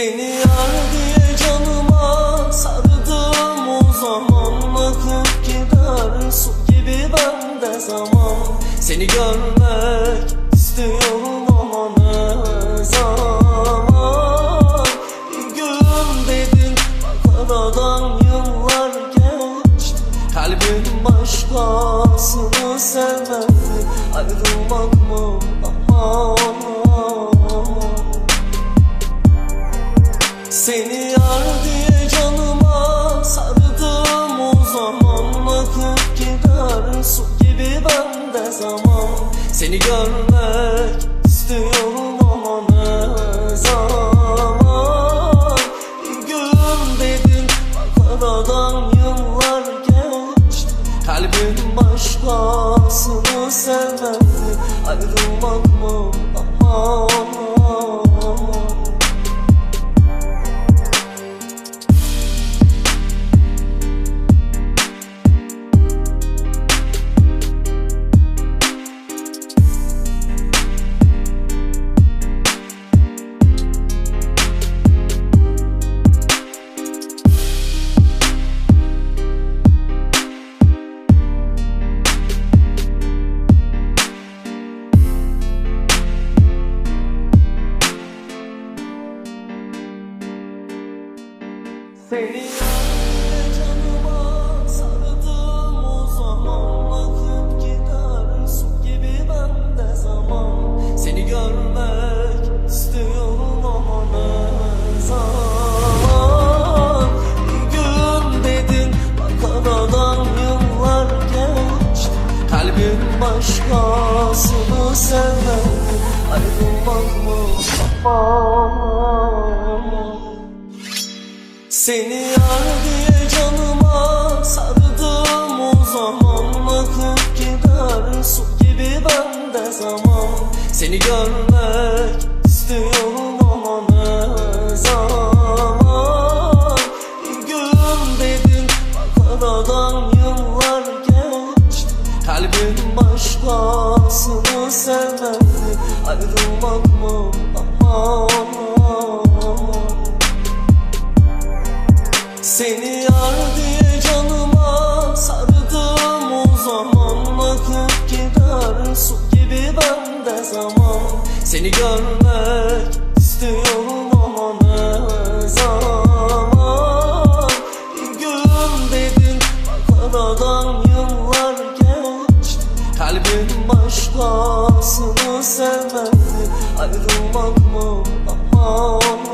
yani canıma sardım o zaman. Vakit gider su gibi bende zaman. Seni görmek istiyorum ama ne zaman? Bir gün dedin bak aradan yıllar geçti. Kalbin başkasını sevmedi Ayrılmak mı aman seni yar diye canıma sardım. O zaman Akıp gider su gibi bende zaman. Seni görmek istiyorum ama ne zaman? Bir gün dedin bak aradan yıllar geçti. Kalbin başkasını sevmedi. Ayrılmak mı aman seni canıma sardım o zaman Akıp su gibi bende zaman Seni görmek istiyorum ama ne zaman? Gün dedin bak aradan yıllar geçti. Kalbin başkasını sevmedi. Ayrılmak mı? Aman Seni yani canıma sardım. O zaman Akıp gider su gibi bende zaman. Seni görmek istiyorum ama ne zaman? Gün dedin bak aradan yıllar geçti. Kalbin başkasını sevmedi. Ayrılmak mı aman seni yar diye canıma sardım. O zaman Akıp gider su gibi bende zaman. Seni görmek istiyorum ama ne zaman? Gün dedin bak aradan yıllar geçti. Kalbin başkasını sevmedi Ayrılmak mı? Aman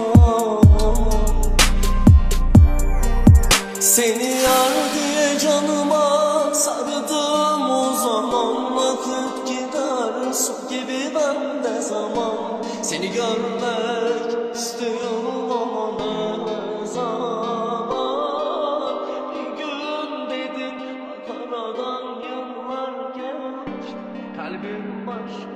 Seni yar diye canıma sardım. O zaman Akıp gider. Su gibi bende zaman. Seni görmek istiyorum ama ne zaman? Bir gün dedin Ankara'dan yıllar gelmiş Kalbim başka